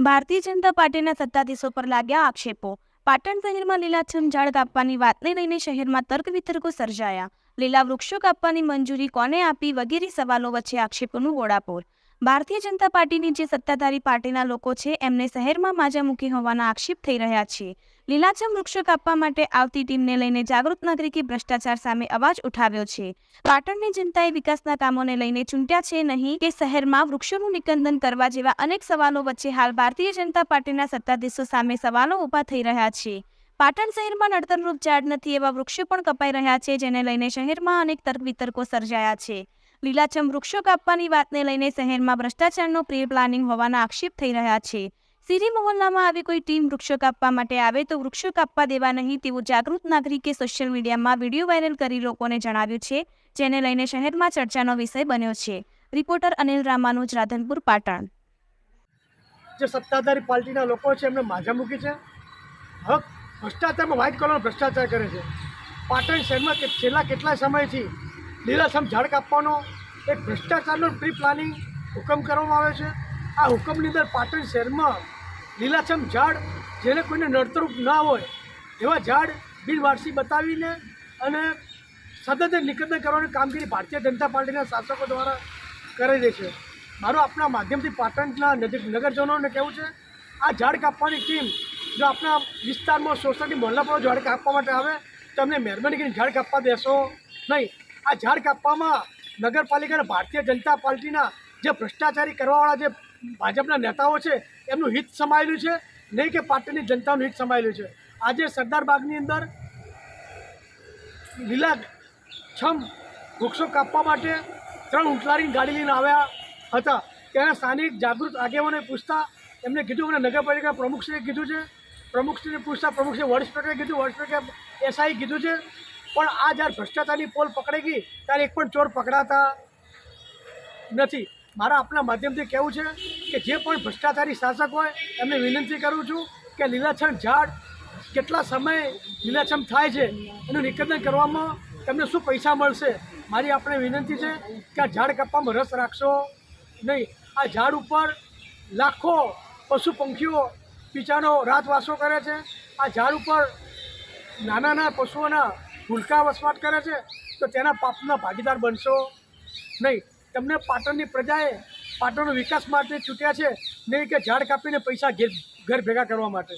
ભારતીય જનતા પાર્ટીના સત્તાધીશો પર લાગ્યા આક્ષેપો. પાટણ શહેરમાં લીલાછમ ઝાડ કાપવાની વાતને લઈને શહેરમાં તર્ક વિતર્કો સર્જાયા. લીલા વૃક્ષો કાપવાની મંજૂરી કોને આપી વગેરે સવાલો વચ્ચે આક્ષેપોનું ગોળાપોર. ભારતીય જનતા પાર્ટીની જે સત્તાધારી પાર્ટીના લોકો છે, એમને શહેરમાં માજા મૂકી હોવાના આક્ષેપ થઈ રહ્યા છે. લીલાછમ વૃક્ષો કાપવા માટે આવતી ટીમને લઈને જાગૃત નાગરિકે ભ્રષ્ટાચાર સામે અવાજ ઉઠાવ્યો છે. પાટણની જનતાએ વિકાસના કામોને લઈને ચૂંટ્યા છે નહીં કે શહેરમાં વૃક્ષોનું નિકંદન કરવા જેવા અનેક સવાલો વચ્ચે હાલ ભારતીય જનતા પાર્ટીના સત્તાધીશો સામે સવાલો ઊભા થઈ રહ્યા છે. પાટણ શહેરમાં નડતરરૂપ ઝાડ નથી એવા વૃક્ષો પણ કપાઈ રહ્યા છે, જેને લઈને શહેરમાં અનેક તર્ક વિતર્કો સર્જાયા છે. લીલાછમ વૃક્ષો કાપવાની વાતને લઈને શહેરમાં ભ્રષ્ટાચારનો પ્રી પ્લાનિંગ હોવાના આક્ષેપ થઈ રહ્યા છે. સિરી મોહલ્લામાં આવી કોઈ ટીમ વૃક્ષો કાપવા માટે આવે તો વૃક્ષો કાપવા દેવા નહીં તેવું જાગૃત નાગરિકે સોશિયલ મીડિયામાં વીડિયો વાયરલ કરી લોકોને જણાવ્યું છે, જેને લઈને શહેરમાં ચર્ચાનો વિષય બન્યો છે. રિપોર્ટર અનિલ રામાનુજ, રાધનપુર, પાટણ. જે સત્તાધારી પાર્ટીના લોકો છે, એમને માજા મૂકી છે. ભ્રષ્ટાચારમાં વ્હાઇટ કલરનો ભ્રષ્ટાચાર કરે છે. પાટણ શહેરમાં છેલ્લા કેટલા સમયથી લીલાછમ ઝાડ કાપવાનો એક ભ્રષ્ટાચારનો પ્રી પ્લાનિંગ હુકમ કરવામાં આવે છે. આ હુકમની અંદર પાટણ શહેરમાં લીલાછમ ઝાડ જેને કોઈને નડતરૂપ ના હોય એવા ઝાડ બિનવારસી બતાવીને અને સતત નિકંદન કરવાની કામગીરી ભારતીય જનતા પાર્ટીના શાસકો દ્વારા કરી રહી છે. મારું આપણા માધ્યમથી પાટણના નજીક નગરજનોને કહેવું છે, આ ઝાડ કાપવાની ટીમ જો આપણા વિસ્તારમાં સોસાયટી મહોલ્લા પર ઝાડ કાપવા માટે આવે, તો અમને મહેરબાની કરીને ઝાડ કાપવા દેશો નહીં. આ ઝાડ કાપવામાં નગરપાલિકાના ભારતીય જનતા પાર્ટીના જે ભ્રષ્ટાચારી કરવાવાળા જે ભાજપના નેતાઓ છે, એમનું હિત સમાયેલું છે, નહીં કે પાર્ટીની જનતાનું હિત સમાયેલું છે. આજે સરદાર બાગની અંદર લીલા છમ વૃક્ષો કાપવા માટે ત્રણ ઉંટલારીની ગાડી લઈને આવ્યા હતા. ત્યારે સ્થાનિક જાગૃત આગેવાનોને પૂછતા, એમને કીધું અને નગરપાલિકા પ્રમુખશ્રીએ કીધું છે, પ્રમુખશ્રીને પૂછતા પ્રમુખશ્રી વડ સ્પીકરે કીધું વડ સ્પીકરે એસઆઈ કીધું છે પણ આ જ્યારે ભ્રષ્ટાચારની પોલ પકડાઈ ગઈ, ત્યારે એક પણ ચોર પકડાતા નથી. મારા આપણા માધ્યમથી કહેવું છે કે જે પણ ભ્રષ્ટાચારી શાસક હોય, એમને વિનંતી કરું છું કે લીલાછમ ઝાડ કેટલા સમય લીલાછમ થાય છે, એનું નિકંદન કરવામાં તમને શું પૈસા મળશે? મારી આપણે વિનંતી છે કે આ ઝાડ કાપવામાં રસ રાખશો નહીં. આ ઝાડ ઉપર લાખો પશુ પંખીઓ બિચારો રાતવાસો કરે છે. આ ઝાડ ઉપર નાના નાના પશુઓના ભૂલકા વસવાટ કરે છે, તો તેના પાપના ભાગીદાર બનશો નહીં. તમને પાટણની પ્રજાએ પાટણનો વિકાસ માટે ચૂંટ્યા છે, નહીં કે ઝાડ કાપીને પૈસા ઘેર ઘર ભેગા કરવા માટે.